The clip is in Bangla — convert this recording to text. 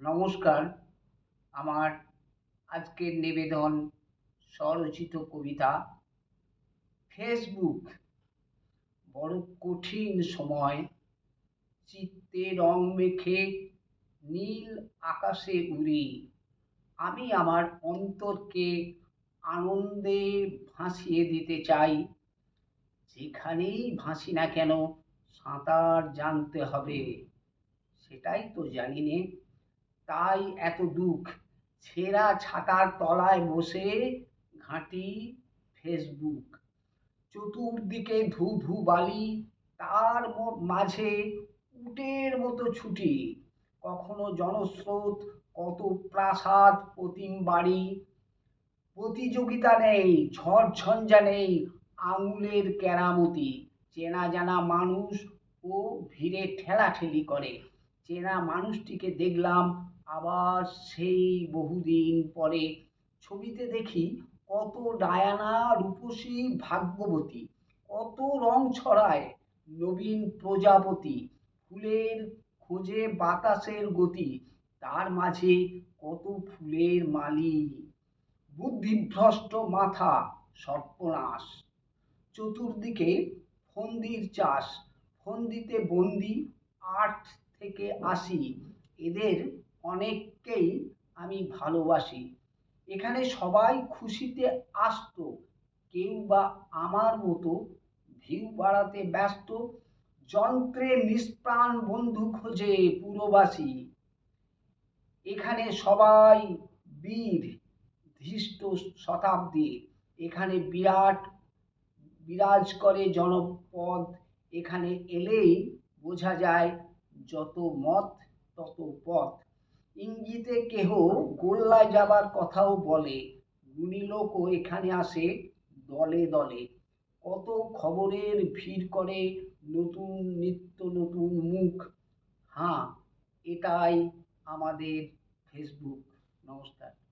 নমস্কার। আমার আজকের নিবেদন স্বরচিত কবিতা, ফেসবুক। বড় কঠিন সময়। চিত্তে রং মেখে নীল আকাশে উড়ি। আমি আমার অন্তরকে আনন্দে ভাসিয়ে দিতে চাই। যেখানেই ভাসি না কেন, সাঁতার জানতে হবে। সেটাই তো জানি নে। তাই এত দুঃখ। ছেঁড়া ছাতার তলায় বসে ঘাঁটি ফেসবুক। চতুর্দিকে ধু ধু বালি, তার মাঝে উটের মতো ছুটি। কখনো জনস্রোত, কত প্রাসাদ, প্রতিম বাড়ি। প্রতিযোগিতা নেই, ঝড় ঝঞ্ঝা নেই, আঙুলের কেরামতি। চেনা জানা মানুষ ও ভিড়ে ঠেলাঠেলি করে। চেনা মানুষটিকে দেখলাম আবার সেই বহুদিন পরে ছবিতে দেখি কত ডায়ানা রূপসী ভাগ্যবতী, কত রং ছড়ায় নবীন প্রজাপতি, ফুলের খোঁজে বাতাসের গতি, তার মাঝে কত ফুলের মালি বুদ্ধিভ্রষ্ট মাথা সর্বনাশ চতুর্দিকে ফন্দির চাষ, ফন্দিতে বন্দি, আট থেকে আশি, এদের অনেককেই আমি ভালোবাসি। এখানে সবাই খুশিতে আসতো, কেউ বা আমার মতো ভিউ বাড়াতে ব্যস্ত, যন্ত্রে নিষ্প্রাণ বন্ধু খোঁজে পুরবাসী। এখানে সবাই বীর, ধৃষ্ট শতাব্দী। এখানে বিরাট, বিরাজ করে জনপদ। এখানে এলেই বোঝা যায় যত মত, তত পথ। ইঙ্গিতে কেহ গোল্লায় যাবার কথাও বলে। গুণী লোকও এখানে আসে দলে দলে। কত খবরের ভিড় করে নতুন নিত্য নতুন মুখ। হ্যাঁ এটাই আমাদের ফেসবুক নমস্কার।